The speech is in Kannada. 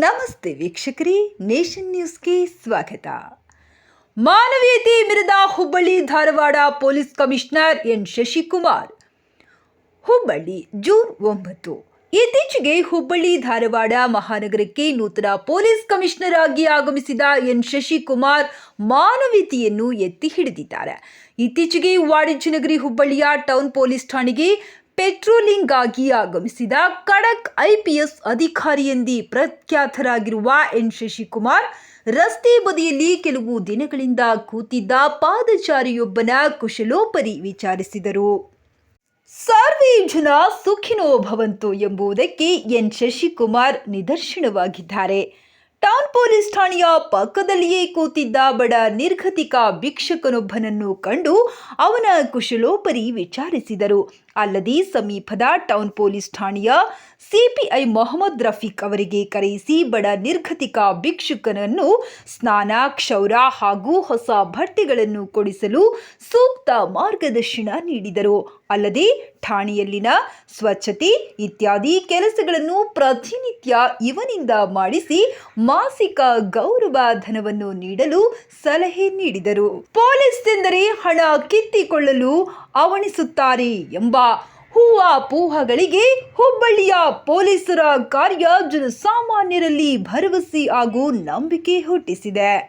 ನಮಸ್ತೆ ವೀಕ್ಷಕರೇ, ನೇಷನ್ ನ್ಯೂಸ್ಗೆ ಸ್ವಾಗತ. ಮಾನವೀಯತೆ ಮಿರದ Hubballi, Dharwad police commissioner N. Shashikumar. Hubballi, June ಒಂಬತ್ತು. ಇತ್ತೀಚೆಗೆ ಹುಬ್ಬಳ್ಳಿ, ಧಾರವಾಡ ಮಹಾನಗರಕ್ಕೆ ನೂತನ ಪೊಲೀಸ್ ಕಮಿಷನರ್ ಆಗಿ ಆಗಮಿಸಿದ ಎನ್. ಶಶಿಕುಮಾರ್ ಮಾನವೀಯತೆಯನ್ನು ಎತ್ತಿ ಹಿಡಿದಿದ್ದಾರೆ. ಇತ್ತೀಚೆಗೆ ವಾಣಿಜ್ಯ ನಗರಿ ಹುಬ್ಬಳ್ಳಿಯ ಟೌನ್ ಪೊಲೀಸ್ ಠಾಣೆಗೆ ಪೆಟ್ರೋಲಿಂಗ್ ಆಗಿ ಆಗಮಿಸಿದ ಖಡಕ್ ಐಪಿಎಸ್ ಅಧಿಕಾರಿಯೆಂದೇ ಪ್ರಖ್ಯಾತರಾಗಿರುವ ಎನ್ ಶಶಿಕುಮಾರ್, ರಸ್ತೆ ಬದಿಯಲ್ಲಿ ಕೆಲವು ದಿನಗಳಿಂದ ಕೂತಿದ್ದ ಪಾದಚಾರಿಯೊಬ್ಬನ ಕುಶಲೋಪರಿ ವಿಚಾರಿಸಿದರು. ಸರ್ವೇ ಜನ ಸುಖಿನೋ ಭವಂತು ಎಂಬುದಕ್ಕೆ ಎನ್ ಶಶಿಕುಮಾರ್ ನಿದರ್ಶನವಾಗಿದ್ದಾರೆ. ಟೌನ್ ಪೊಲೀಸ್ ಠಾಣೆಯ ಪಕ್ಕದಲ್ಲಿಯೇ ಕೂತಿದ್ದ ಬಡ ನಿರ್ಗತಿಕ ಭಿಕ್ಷಕನೊಬ್ಬನನ್ನು ಕಂಡು ಅವನ ಕುಶಲೋಪರಿ ವಿಚಾರಿಸಿದರು. ಅಲ್ಲದೆ ಸಮೀಪದ ಟೌನ್ ಪೊಲೀಸ್ ಠಾಣೆಯ ಸಿಪಿಐ ಮೊಹಮ್ಮದ್ ರಫೀಕ್ ಅವರಿಗೆ ಕರೆಯಿಸಿ ಬಡ ನಿರ್ಗತಿಕ ಭಿಕ್ಷುಕನನ್ನು ಸ್ನಾನ, ಕ್ಷೌರ ಹಾಗೂ ಹೊಸ ಬಟ್ಟೆಗಳನ್ನು ಕೊಡಿಸಲು ಸೂಕ್ತ ಮಾರ್ಗದರ್ಶನ ನೀಡಿದರು. ಅಲ್ಲದೆ ಠಾಣೆಯಲ್ಲಿನ ಸ್ವಚ್ಛತೆ ಇತ್ಯಾದಿ ಕೆಲಸಗಳನ್ನು ಪ್ರತಿನಿತ್ಯ ಇವನಿಂದ ಮಾಡಿಸಿ ಮಾಸಿಕ ಗೌರವ ಧನವನ್ನು ನೀಡಲು ಸಲಹೆ ನೀಡಿದರು. ಪೊಲೀಸ್ ಎಂದರೆ ಹಣ ಕಿತ್ತಿಕೊಳ್ಳಲು ಅವಣಿಸುತ್ತಾರೆ ಎಂಬ ಹೂವ ಪೂಹಗಳಿಗೆ ಹುಬ್ಬಳ್ಳಿಯ ಪೊಲೀಸರ ಕಾರ್ಯ ಜನಸಾಮಾನ್ಯರಲ್ಲಿ ಭರವಸೆ ಹಾಗೂ ನಂಬಿಕೆ ಹುಟ್ಟಿಸಿದೆ.